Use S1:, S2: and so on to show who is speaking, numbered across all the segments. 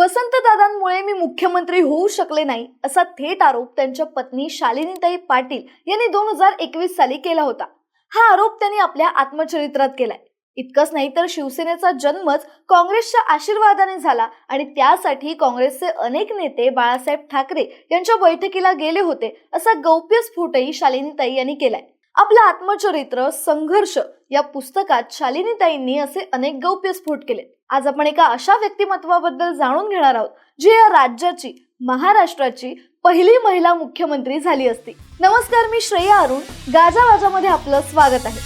S1: वसंतदादांमुळे मी मुख्यमंत्री होऊ शकले नाही असा थेट आरोप त्यांच्या पत्नी शालिनीताई पाटील यांनी दोन हजार एकवीस साली केला होता. हा आरोप त्यांनी आपल्या आत्मचरित्रात केलाय. इतकंच नाही तर शिवसेनेचा जन्मच काँग्रेसच्या आशीर्वादाने झाला आणि त्यासाठी काँग्रेसचे अनेक नेते बाळासाहेब ठाकरे यांच्या बैठकीला गेले होते असा गौप्यस्फोटही शालिनीताई यांनी केलाय. आपलं आत्मचरित्र संघर्ष या पुस्तकात शालिनीताईंनी असे अनेक गौप्यस्फोट केले. आज आपण एका अशा व्यक्तिमत्वाबद्दल जाणून घेणार आहोत जी या राज्याची महाराष्ट्राची पहिली महिला मुख्यमंत्री झाली असती. नमस्कार मी श्रेया अरुण. गाजावाजामध्ये आपलं स्वागत आहे.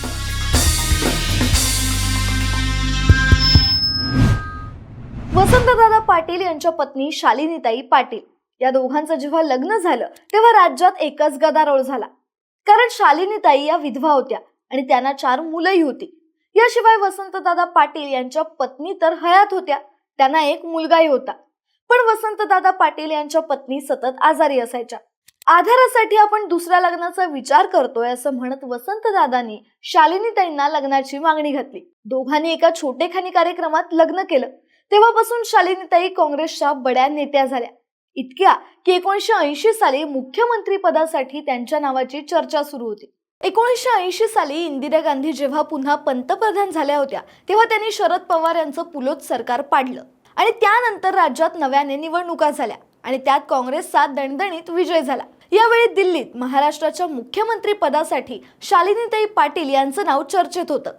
S1: वसंतदादा पाटील यांच्या पत्नी शालिनीताई पाटील या दोघांचं जेव्हा लग्न झालं तेव्हा राज्यात एकच गदारोळ झाला. कारण शालिनीताई या विधवा होत्या आणि त्यांना चार मुलंही होती. याशिवाय वसंतदादा पाटील यांच्या पत्नी तर हयात होत्या. त्यांना एक मुलगाही होता. पण वसंतदादा पाटील यांच्या पत्नी सतत आजारी असायच्या. आधारासाठी आपण दुसऱ्या लग्नाचा विचार करतोय असं म्हणत वसंतदादांनी शालिनीताईंना लग्नाची मागणी घातली. दोघांनी एका छोटेखानी कार्यक्रमात लग्न केलं. तेव्हापासून शालिनीताई काँग्रेसच्या बड्या नेत्या झाल्या. इतक्या की एकोणीसशे ऐंशी साली मुख्यमंत्री पदासाठी त्यांच्या नावाची चर्चा सुरू होती. एकोणीसशे ऐंशी साली इंदिरा गांधी जेव्हा पुन्हा पंतप्रधान झाल्या होत्या तेव्हा त्यांनी शरद पवार यांचं पुलोत सरकार पाडलं. आणि त्यानंतर राज्यात नव्याने निवडणुका झाल्या आणि त्यात काँग्रेसचा दणदणीत विजय झाला. यावेळी दिल्लीत महाराष्ट्राच्या मुख्यमंत्री पदासाठी शालिनीताई पाटील यांचं नाव चर्चेत होतं.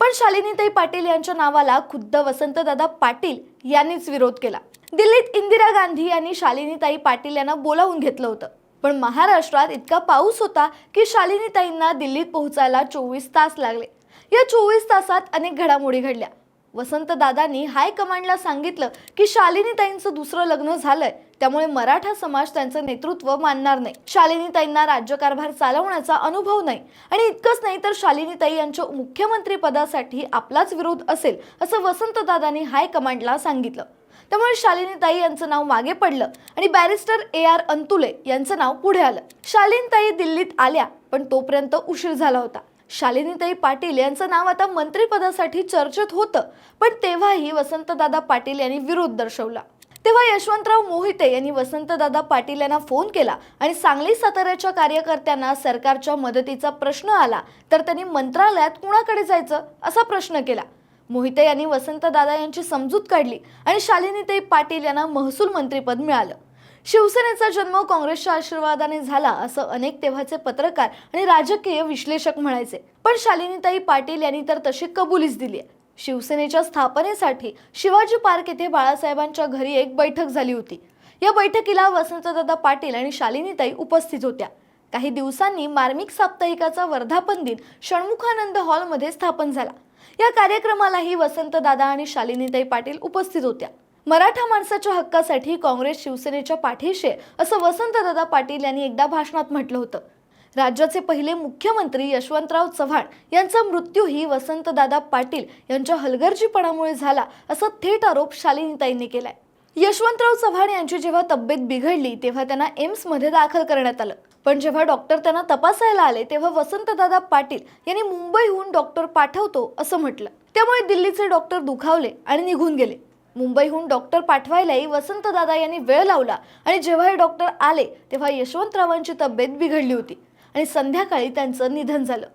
S1: पण शालिनीताई पाटील यांच्या नावाला खुद्द वसंतदादा पाटील यांनीच विरोध केला. दिल्लीत इंदिरा गांधी यांनी शालिनीताई पाटील यांना बोलावून घेतलं होतं. पण महाराष्ट्रात इतका पाऊस होता की शालिनीताईंना दिल्लीत पोहोचायला चोवीस तास लागले. या चोवीस तासात अनेक घडामोडी घडल्या. वसंतदादांनी हायकमांडला सांगितलं की शालिनीताईंचं दुसरं लग्न झालंय त्यामुळे मराठा समाज त्यांचं नेतृत्व मानणार नाही. शालिनीताईंना राज्यकारभार चालवण्याचा अनुभव नाही आणि इतकंच नाही तर शालिनीताई यांच्या मुख्यमंत्री पदासाठी आपलाच विरोध असेल असं वसंतदादांनी हायकमांडला सांगितलं. त्यामुळे शालिनीताई यांचं नाव मागे पडलं आणि बॅरिस्टर ए आर अंतुले यांचं नाव पुढे आलं. शालिनीताई दिल्लीत आल्या पण तोपर्यंत उशीर झाला होता. शालिनीताई पाटील यांचं नाव आता मंत्रिपदासाठी चर्चेत होतं पण तेव्हाही वसंतदादा पाटील यांनी विरोध दर्शवला. तेव्हा यशवंतराव मोहिते यांनी वसंतदादा पाटील यांना फोन केला आणि सांगली साताऱ्याच्या कार्यकर्त्यांना सरकारच्या मदतीचा प्रश्न आला तर त्यांनी मंत्रालयात कुणाकडे जायचं असा प्रश्न केला. मोहिते यांनी वसंतदादा यांची समजूत काढली आणि शालिनीताई पाटील यांना महसूल मंत्रीपद मिळालं. शिवसेनेचा जन्म काँग्रेसच्या आशीर्वादाने झाला असं अनेक तेव्हाचे पत्रकार आणि राजकीय विश्लेषक म्हणायचे. पण शालिनीताई पाटील यांनी तर तशी कबुलीच दिली आहे शिवसेनेच्या स्थापनेसाठी शिवाजी पार्क येथे बाळासाहेबांच्या घरी एक बैठक झाली होती. या बैठकीला वसंतदादा पाटील आणि शालिनीताई उपस्थित होत्या. काही दिवसांनी मार्मिक साप्ताहिकाचा वर्धापन दिन षण्मुखानंद हॉलमध्ये स्थापन झाला. या कार्यक्रमालाही वसंतदादा आणि शालिनीताई पाटील उपस्थित होत्या. मराठा माणसाच्या हक्कासाठी काँग्रेस शिवसेनेच्या पाठीशी असं वसंतदादा पाटील यांनी एकदा भाषणात म्हटलं होतं. राज्याचे पहिले मुख्यमंत्री यशवंतराव चव्हाण यांचा मृत्यूही वसंतदादा पाटील यांच्या हलगर्जीपणामुळे झाला असा थेट आरोप शालिनीताईंनी केलाय. यशवंतराव चव्हाण यांची जेव्हा तब्येत बिघडली तेव्हा त्यांना एम्समध्ये दाखल करण्यात आलं. पण जेव्हा डॉक्टर त्यांना तपासायला आले तेव्हा वसंतदादा पाटील यांनी मुंबईहून डॉक्टर पाठवतो असं म्हटलं. त्यामुळे दिल्लीचे डॉक्टर दुखावले आणि निघून गेले. मुंबईहून डॉक्टर पाठवायलाही वसंतदादा यांनी वेळ लावला आणि जेव्हा हे डॉक्टर आले तेव्हा यशवंतरावांची तब्येत बिघडली होती आणि संध्याकाळी त्यांचं निधन झालं.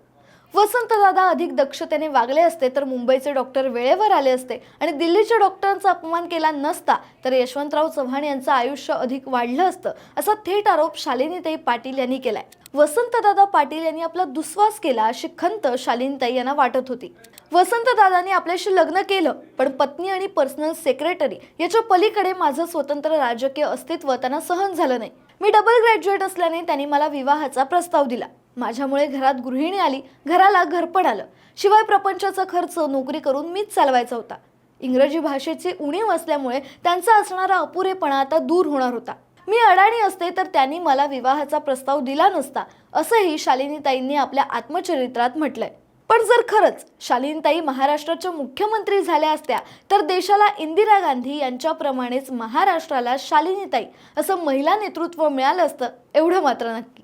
S1: वसंतदादा अधिक दक्षतेने वागले असते तर मुंबईचे डॉक्टर वेळेवर आले असते. आणि दिल्लीच्या डॉक्टरांचा अपमान केला नसता तर यशवंतराव चव्हाण यांचं आयुष्य अधिक वाढलं असतं असा थेट आरोप शालिनीताई पाटील यांनी केलाय. वसंतदादा पाटील यांनी आपला दुस्वास केला अशी खंत शालिनीताई यांना वाटत होती. वसंतदादांनी आपल्याशी लग्न केलं पण पत्नी आणि पर्सनल सेक्रेटरी याच्या पलीकडे माझं स्वतंत्र राजकीय अस्तित्व त्यांना सहन झालं नाही. मी डबल ग्रॅज्युएट असल्याने त्यांनी मला विवाहाचा प्रस्ताव दिला. माझ्यामुळे घरात गृहिणी आली घराला घरपण आलं. शिवाय प्रपंचाचा खर्च नोकरी करून मीच चालवायचा होता. इंग्रजी भाषेची उणीव असल्यामुळे त्यांचा असणारा अपुरेपणा आता दूर होणार होता. मी अडाणी असते तर त्यांनी मला विवाहाचा प्रस्ताव दिला नसता असंही शालिनीताईंनी आपल्या आत्मचरित्रात म्हटलंय. पण जर खरंच शालिनीताई महाराष्ट्राच्या मुख्यमंत्री झाल्या असत्या तर देशाला इंदिरा गांधी यांच्याप्रमाणेच महाराष्ट्राला शालिनीताई असं महिला नेतृत्व मिळालं असतं एवढं मात्र नक्की.